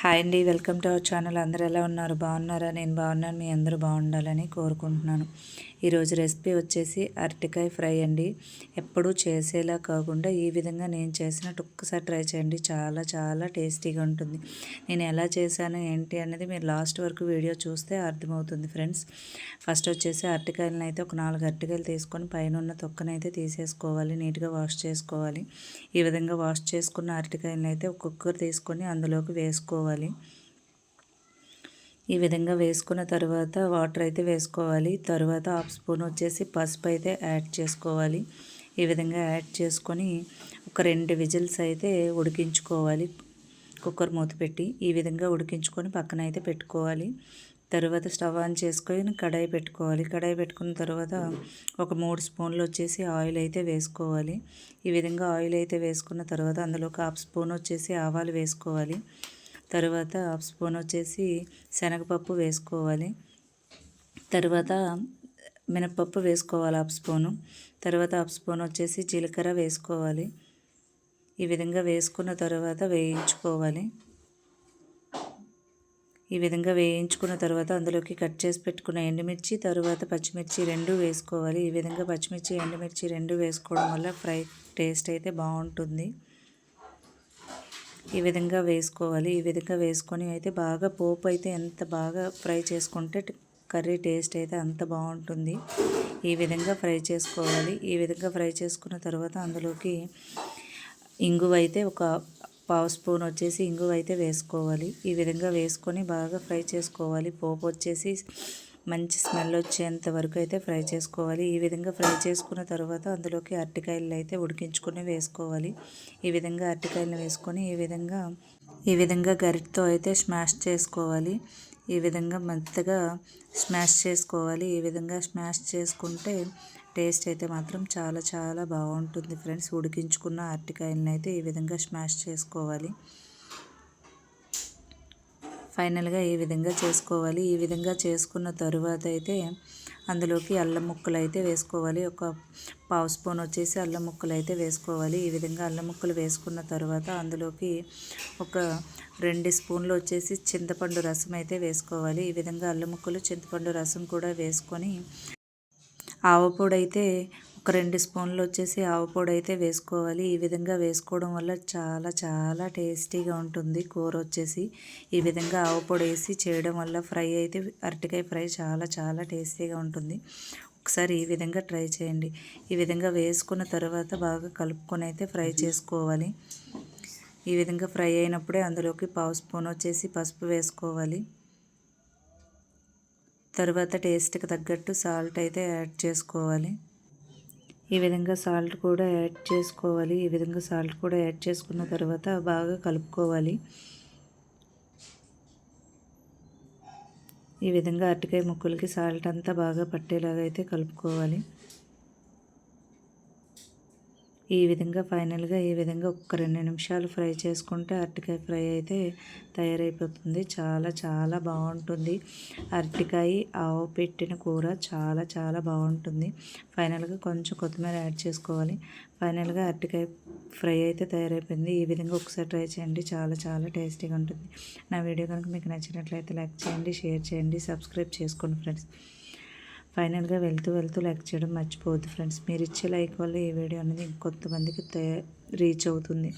Hi అండి welcome to our channel. అందరు ఎలా ఉన్నారు? బాగున్నారా? నేను బాగున్నాను. మీ అందరూ బాగుండాలని కోరుకుంటున్నాను. ఈరోజు రెసిపీ వచ్చేసి అరటికాయ ఫ్రై అండి. ఎప్పుడూ చేసేలా కాకుండా ఈ విధంగా నేను చేసినట్టు ఒక్కసారి ట్రై చేయండి. చాలా చాలా టేస్టీగా ఉంటుంది. నేను ఎలా చేశాను ఏంటి అనేది మీరు లాస్ట్ వరకు వీడియో చూస్తే అర్థమవుతుంది ఫ్రెండ్స్. ఫస్ట్ వచ్చేసి అరటికాయలను అయితే ఒక నాలుగు అరటికాయలు తీసుకొని పైన ఉన్న తొక్కనైతే తీసేసుకోవాలి. నీట్గా వాష్ చేసుకోవాలి. ఈ విధంగా వాష్ చేసుకున్న అరటికాయలను అయితే ఒక్కొక్కరు తీసుకొని అందులోకి వేసుకోవాలి. ఈ విధంగా వేసుకున్న తర్వాత వాటర్ అయితే వేసుకోవాలి. తర్వాత హాఫ్ స్పూన్ వచ్చేసి పసుపు అయితే యాడ్ చేసుకోవాలి. ఈ విధంగా యాడ్ చేసుకొని ఒక రెండు విజిల్స్ అయితే ఉడికించుకోవాలి. కుక్కర్ మూత పెట్టి ఈ విధంగా ఉడికించుకొని పక్కన అయితే పెట్టుకోవాలి. తర్వాత స్టవ్ ఆన్ చేసుకొని కడాయి పెట్టుకోవాలి. కడాయి పెట్టుకున్న తర్వాత ఒక మూడు స్పూన్లు వచ్చేసి ఆయిల్ అయితే వేసుకోవాలి. ఈ విధంగా ఆయిల్ అయితే వేసుకున్న తర్వాత అందులో ఒక హాఫ్ స్పూన్ వచ్చేసి ఆవాలు వేసుకోవాలి. తర్వాత హాఫ్ స్పూన్ వచ్చేసి శనగపప్పు వేసుకోవాలి. తర్వాత మినప్పప్పు వేసుకోవాలి హాఫ్ స్పూను. తర్వాత హాఫ్ స్పూన్ వచ్చేసి జీలకర్ర వేసుకోవాలి. ఈ విధంగా వేసుకున్న తర్వాత వేయించుకోవాలి. ఈ విధంగా వేయించుకున్న తర్వాత అందులోకి కట్ చేసి పెట్టుకున్న ఎండుమిర్చి తర్వాత పచ్చిమిర్చి రెండు వేసుకోవాలి. ఈ విధంగా పచ్చిమిర్చి ఎండుమిర్చి రెండు వేసుకోవడం వల్ల ఫ్రై టేస్ట్ అయితే బాగుంటుంది. ఈ విధంగా వేసుకోవాలి. ఈ విధంగా వేసుకొని అయితే బాగా పోపు అయితే ఎంత బాగా ఫ్రై చేసుకుంటే కర్రీ టేస్ట్ అయితే అంత బాగుంటుంది. ఈ విధంగా ఫ్రై చేసుకోవాలి. ఈ విధంగా ఫ్రై చేసుకున్న తర్వాత అందులోకి ఇంగువ అయితే ఒక పావు స్పూన్ వచ్చేసి ఇంగువ అయితే వేసుకోవాలి. ఈ విధంగా వేసుకొని బాగా ఫ్రై చేసుకోవాలి. పోపు వచ్చేసి మంచి స్మెల్ వచ్చేంత వరకు అయితే ఫ్రై చేసుకోవాలి. ఈ విధంగా ఫ్రై చేసుకున్న తర్వాత అందులోకి అరటికాయలు అయితే ఉడికించుకుని వేసుకోవాలి. ఈ విధంగా అరటికాయలను వేసుకొని ఈ విధంగా ఈ విధంగా గరిటతో అయితే స్మాష్ చేసుకోవాలి. ఈ విధంగా మెత్తగా స్మాష్ చేసుకోవాలి. ఈ విధంగా స్మాష్ చేసుకుంటే టేస్ట్ అయితే మాత్రం చాలా చాలా బాగుంటుంది ఫ్రెండ్స్. ఉడికించుకున్న అరటికాయలను అయితే ఈ విధంగా స్మాష్ చేసుకోవాలి. ఫైనల్గా ఈ విధంగా చేసుకోవాలి ఈ విధంగా చేసుకున్న తరువాత అయితే అందులోకి అల్లం ముక్కలు అయితే వేసుకోవాలి. ఒక పావు స్పూన్ వచ్చేసి అల్లం ముక్కలు అయితే వేసుకోవాలి. ఈ విధంగా అల్లం ముక్కలు వేసుకున్న తర్వాత అందులోకి ఒక రెండు స్పూన్లు వచ్చేసి చింతపండు రసం అయితే వేసుకోవాలి. ఈ విధంగా అల్లం ముక్కలు చింతపండు రసం కూడా వేసుకొని ఆవపొడి అయితే ఒక రెండు స్పూన్లు వచ్చేసి ఆవు పొడి అయితే వేసుకోవాలి. ఈ విధంగా వేసుకోవడం వల్ల చాలా చాలా టేస్టీగా ఉంటుంది కూర వచ్చేసి. ఈ విధంగా ఆవు పొడి వేసి చేయడం వల్ల ఫ్రై అయితే అరటికాయ ఫ్రై చాలా చాలా టేస్టీగా ఉంటుంది. ఒకసారి ఈ విధంగా ట్రై చేయండి. ఈ విధంగా వేసుకున్న తర్వాత బాగా కలుపుకొని అయితే ఫ్రై చేసుకోవాలి. ఈ విధంగా ఫ్రై అయినప్పుడే అందులోకి పావు స్పూన్ వచ్చేసి పసుపు వేసుకోవాలి. తర్వాత టేస్ట్కి తగ్గట్టు సాల్ట్ అయితే యాడ్ చేసుకోవాలి. ఈ విధంగా సాల్ట్ కూడా యాడ్ చేసుకోవాలి. ఈ విధంగా సాల్ట్ కూడా యాడ్ చేసుకున్న తర్వాత బాగా కలుపుకోవాలి. ఈ విధంగా అరటికాయ ముక్కలకి సాల్ట్ అంతా బాగా పట్టేలాగా అయితే కలుపుకోవాలి. ఈ విధంగా ఫైనల్గా ఈ విధంగా ఒక్క రెండు నిమిషాలు ఫ్రై చేసుకుంటే అరటికాయ ఫ్రై అయితే తయారైపోతుంది. చాలా చాలా బాగుంటుంది. అరటికాయ ఆవు పెట్టిన కూర చాలా చాలా బాగుంటుంది. ఫైనల్గా కొంచెం కొత్తిమీర యాడ్ చేసుకోవాలి. ఫైనల్గా అరటికాయ ఫ్రై అయితే తయారైపోయింది. ఈ విధంగా ఒకసారి ట్రై చేయండి. చాలా చాలా టేస్టీగా ఉంటుంది. నా వీడియో కనుక మీకు నచ్చినట్లయితే లైక్ చేయండి షేర్ చేయండి సబ్స్క్రైబ్ చేసుకోండి ఫ్రెండ్స్. ఫైనల్గా వెళ్తూ వెళ్తూ లైక్ చేయడం మర్చిపోవద్దు ఫ్రెండ్స్. మీరు ఇచ్చే లైక్ వల్ల ఈ వీడియో అనేది ఇంకొంతమందికి రీచ్ అవుతుంది.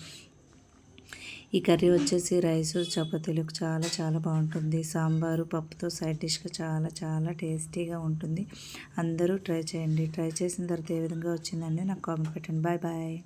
ఈ కర్రీ వచ్చేసి రైస్ చపాతీలు చాలా చాలా బాగుంటుంది. సాంబారు పప్పుతో సైడ్ డిష్గా చాలా చాలా టేస్టీగా ఉంటుంది. అందరూ ట్రై చేయండి. ట్రై చేసిన తర్వాత ఏ విధంగా వచ్చిందండి నాకు కామెంట్ పెట్టండి. Bye bye.